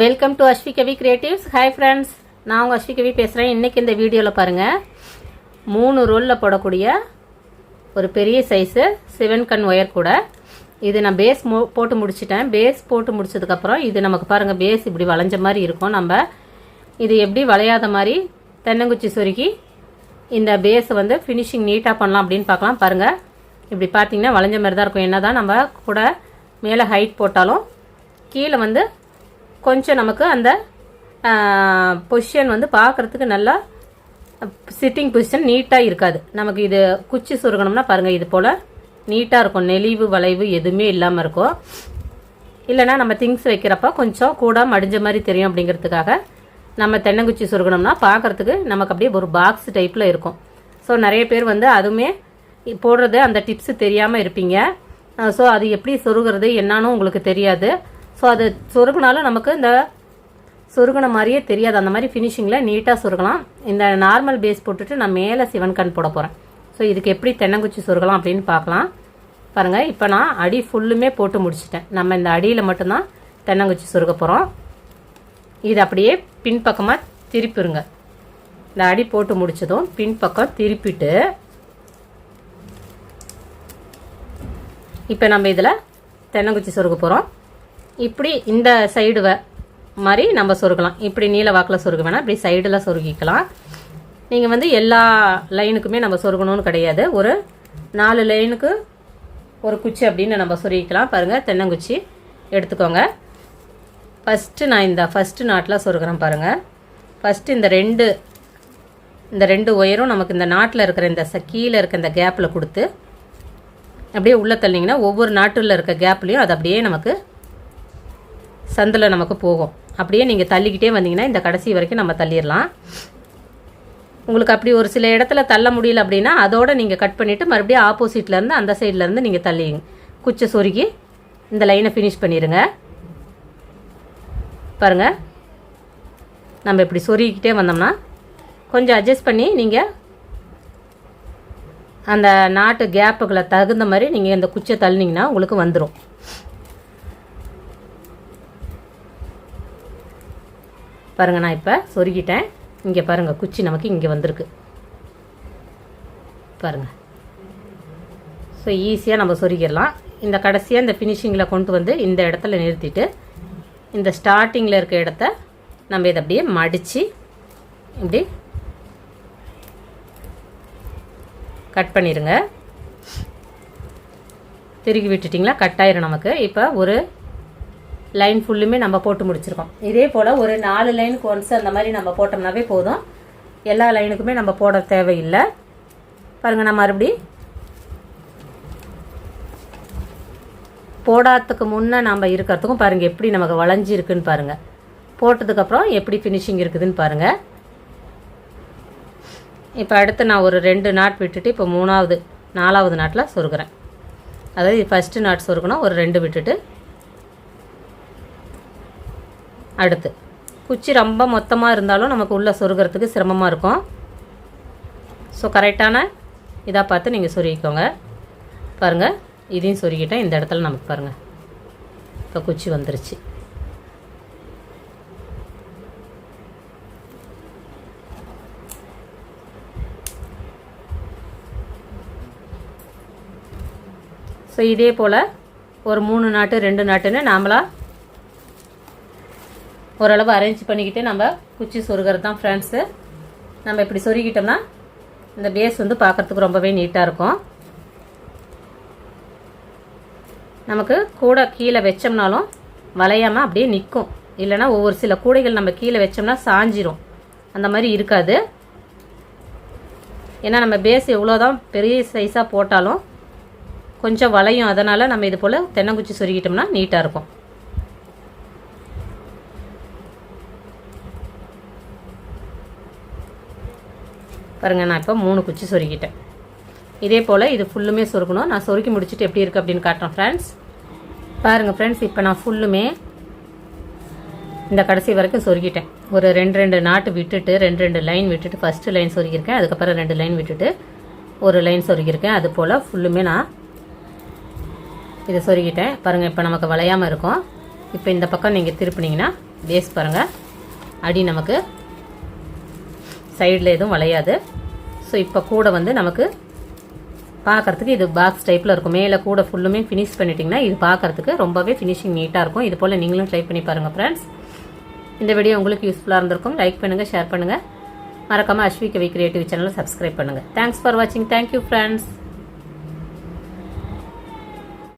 Welcome to Ashvi Kavi creatives hi friends நான் உங்கள் அஸ்வி கவி பேசுகிறேன் இன்றைக்கி இந்த வீடியோவில் பாருங்கள் மூணு ரோலில் போடக்கூடிய ஒரு பெரிய சைஸு செவன் கன் ஒயர் கூட. இது நான் பேஸ் மோ போட்டு முடிச்சிட்டேன். பேஸ் போட்டு முடிச்சதுக்கப்புறம் இது நமக்கு பாருங்கள் பேஸ் இப்படி வளைஞ்ச மாதிரி இருக்கும். நம்ம இது எப்படி வளையாத மாதிரி தென்னங்குச்சி சுருக்கி இந்த பேஸை வந்து ஃபினிஷிங் நீட்டாக பண்ணலாம் அப்படின்னு பார்க்கலாம். பாருங்கள் இப்படி பார்த்தீங்கன்னா வளைஞ்ச மாதிரி தான் இருக்கும். என்ன தான் நம்ம கூட மேலே ஹைட் போட்டாலும் கீழே வந்து கொஞ்சம் நமக்கு அந்த பொசிஷன் வந்து பார்க்குறதுக்கு நல்லா சிட்டிங் பொசிஷன் நீட்டாக இருக்காது. நமக்கு இது குச்சி சுருகணும்னா பாருங்கள் இது போல் நீட்டாக இருக்கும். நெளிவு வளைவு எதுவுமே இல்லாமல் இருக்கும். இல்லைனா நம்ம திங்ஸ் வைக்கிறப்ப கொஞ்சம் கூட மடிஞ்ச மாதிரி தெரியும் அப்படிங்கிறதுக்காக நம்ம தென்னங்குச்சி சுருகணும்னா பார்க்குறதுக்கு நமக்கு அப்படியே ஒரு பாக்ஸ் டைப்பில் இருக்கும். ஸோ நிறைய பேர் வந்து அதுவுமே போடுறது அந்த டிப்ஸு தெரியாமல் இருப்பீங்க. ஸோ அது எப்படி சொருகிறது என்னான்னு உங்களுக்கு தெரியாது. ஸோ அது சொருகினாலும் நமக்கு இந்த சொருகின மாதிரியே தெரியாது. அந்த மாதிரி ஃபினிஷிங்கில் நீட்டாக சொருகலாம். இந்த நார்மல் பேஸ் போட்டுட்டு நான் மேலே சிவன் கண் போட போகிறேன் ஸோ இதுக்கு எப்படி தென்னங்குச்சி சொருகலாம் அப்படின்னு பார்க்கலாம். பாருங்கள் இப்போ நான் அடி ஃபுல்லுமே போட்டு முடிச்சிட்டேன். நம்ம இந்த அடியில் மட்டும்தான் தென்னங்குச்சி சொருக போகிறோம் இது அப்படியே பின்பக்கமாக திருப்பிடுங்க இந்த அடி போட்டு முடிச்சதும் பின்பக்கம் திருப்பிட்டு இப்போ நம்ம இதில் தென்னங்குச்சி சொருக போகிறோம் இப்படி இந்த சைடு மாதிரி நம்ம சொருகலாம். இப்படி நீல வாக்கில் சொருக வேணாம் இப்படி சைடில் சொருகிக்கலாம். நீங்கள் வந்து எல்லா லைனுக்குமே நம்ம சொருகணும்னு கிடையாது. ஒரு நாலு லைனுக்கு ஒரு குச்சி அப்படின்னு நம்ம சொருகிக்கலாம். பாருங்கள் தென்னங்குச்சி எடுத்துக்கோங்க. ஃபஸ்ட்டு நான் இந்த ஃபஸ்ட்டு நாட்டில் சொருகிறேன் பாருங்கள் ஃபஸ்ட்டு இந்த ரெண்டு இந்த ரெண்டு ஒயரும் நமக்கு இந்த நாட்டில் இருக்கிற இந்த ச கீழே இருக்க இந்த கேப்பில் கொடுத்து அப்படியே உள்ளே தள்ளிங்கன்னா ஒவ்வொரு நாட்டில் இருக்க கேப்லேயும் அது அப்படியே நமக்கு சந்தில் நமக்கு போகும். அப்படியே நீங்கள் தள்ளிக்கிட்டே வந்தீங்கன்னா இந்த கடைசி வரைக்கும் நம்ம தள்ளிடலாம். உங்களுக்கு அப்படி ஒரு சில இடத்துல தள்ள முடியல அப்படின்னா அதோடு நீங்கள் கட் பண்ணிவிட்டு மறுபடியும் ஆப்போசிட்லேருந்து அந்த சைட்லேருந்து நீங்கள் தள்ளிங்க குச்சை சொருகி இந்த லைனை ஃபினிஷ் பண்ணிடுங்க பாருங்கள் நம்ம இப்படி சொருகிக்கிட்டே வந்தோம்னா கொஞ்சம் அட்ஜஸ்ட் பண்ணி நீங்கள் அந்த நாட்டு கேப்புகளை தகுந்த மாதிரி நீங்கள் இந்த குச்சை தள்ளினீங்கன்னா உங்களுக்கு வந்துடும் பாருங்கள் நான் இப்போ சொருகிட்டேன். இங்கே பாருங்கள் குச்சி நமக்கு இங்கே வந்திருக்கு. பாருங்கள் ஸோ ஈஸியாக நம்ம சொருகிடலாம். இந்த கடைசியாக இந்த ஃபினிஷிங்கில் கொண்டு வந்து இந்த இடத்துல நிறுத்திட்டு இந்த ஸ்டார்டிங்கில் இருக்க இடத்த நம்ம இதை அப்படியே மடித்து இப்படி கட் பண்ணிடுங்க திருகி விட்டுட்டிங்களா? கட் ஆயிரும் நமக்கு. இப்போ ஒரு லைன் ஃபுல்லுமே நம்ம போட்டு முடிச்சிருக்கோம். இதே போல் ஒரு நாலு லைனுக்கு ஒன்ஸ் அந்த மாதிரி நம்ம போட்டோம்னாவே போதும். எல்லா லைனுக்குமே நம்ம போட தேவையில்லை. பாருங்கள் நான் மறுபடி போடாததுக்கு முன்னே நம்ம இருக்கிறதுக்கும் பாருங்கள் எப்படி நமக்கு வளைஞ்சி இருக்குன்னு பாருங்கள் போட்டதுக்கப்புறம் எப்படி ஃபினிஷிங் இருக்குதுன்னு பாருங்கள் இப்போ அடுத்து நான் ஒரு ரெண்டு நாட் விட்டுட்டு இப்போ மூணாவது நாலாவது நாட்டில் சொருகிறேன். அதாவது ஃபஸ்ட்டு நாட் சொருக்கணும் ஒரு ரெண்டு விட்டுட்டு அடுத்து. குச்சி ரொம்ப மொத்தமாக இருந்தாலும் நமக்கு உள்ளே சொருகிறதுக்கு சிரமமாக இருக்கும். ஸோ கரெக்டான இதாக பார்த்து நீங்கள் சொருகிக்கோங்க. பாருங்கள் இதையும் சொருகிட்டேன் இந்த இடத்துல நமக்கு பாருங்கள் இப்போ குச்சி வந்துருச்சு. ஸோ இதே போல் ஒரு மூணு நாட்டு ரெண்டு நாட்டுன்னு நாமளாக ஓரளவு அரேஞ்ச் பண்ணிக்கிட்டு நம்ம குச்சி சொருகிறது தான் ஃப்ரெண்ட்ஸு நம்ம இப்படி சொருகிட்டோம்னா இந்த பேஸ் வந்து பார்க்குறதுக்கு ரொம்பவே நீட்டாக இருக்கும். நமக்கு கூட கீழே வச்சோம்னாலும் வளையாமல் அப்படியே நிற்கும் இல்லைனா ஒவ்வொரு சில கூடைகள் நம்ம கீழே வச்சோம்னா சாஞ்சிரும். அந்த மாதிரி இருக்காது. ஏன்னா நம்ம பேஸ் எவ்வளோதான் பெரிய சைஸாக போட்டாலும் கொஞ்சம் வளையும். அதனால் நம்ம இது போல் தென்னங்குச்சி சொருகிட்டோம்னா நீட்டாக இருக்கும். பாருங்கள் நான் இப்போ மூணு குச்சி சொருக்கிட்டேன் இதே போல் இது ஃபுல்லுமே சொருக்கணும் நான் சொருக்கி முடிச்சுட்டு எப்படி இருக்குது அப்படின்னு காட்டுறேன் ஃப்ரெண்ட்ஸ் பாருங்கள் ஃப்ரெண்ட்ஸ் இப்போ நான் ஃபுல்லுமே இந்த கடைசி வரைக்கும் சொருக்கிட்டேன் ஒரு ரெண்டு ரெண்டு நாட்டு விட்டுட்டு ரெண்டு ரெண்டு லைன் விட்டுட்டு ஃபஸ்ட்டு லைன் சொருக்கியிருக்கேன் அதுக்கப்புறம் ரெண்டு லைன் விட்டுட்டு ஒரு லைன் சொருக்கியிருக்கேன் அது போல் ஃபுல்லுமே நான் இதை சொருகிட்டேன். பாருங்கள் இப்போ நமக்கு வளையாமல் இருக்கும். இப்போ இந்த பக்கம் நீங்கள் திருப்பினீங்கன்னா பேஸ் பாருங்கள் அடி நமக்கு சைடில் எதுவும் வளையாது. ஸோ இப்போ கூட வந்து நமக்கு பார்க்கறதுக்கு இது பாக்ஸ் டைப்பில் இருக்கும். மேலே கூட ஃபுல்லுமே ஃபினிஷ் பண்ணிட்டீங்கன்னா இது பார்க்கறதுக்கு ரொம்பவே ஃபினிஷிங் நீட்டாக இருக்கும். இது போல் நீங்களும் ட்ரை பண்ணி பாருங்கள் ஃப்ரெண்ட்ஸ் இந்த வீடியோ உங்களுக்கு யூஸ்ஃபுல்லாக இருந்திருக்கும். லைக் பண்ணுங்கள் ஷேர் பண்ணுங்கள் மறக்காமல் அஸ்வி கவி கிரியேட்டிவ் சேனலை சப்ஸ்கிரைப் பண்ணுங்கள் தேங்க்ஸ் ஃபார் வாட்சிங் தேங்க்யூ ஃப்ரெண்ட்ஸ்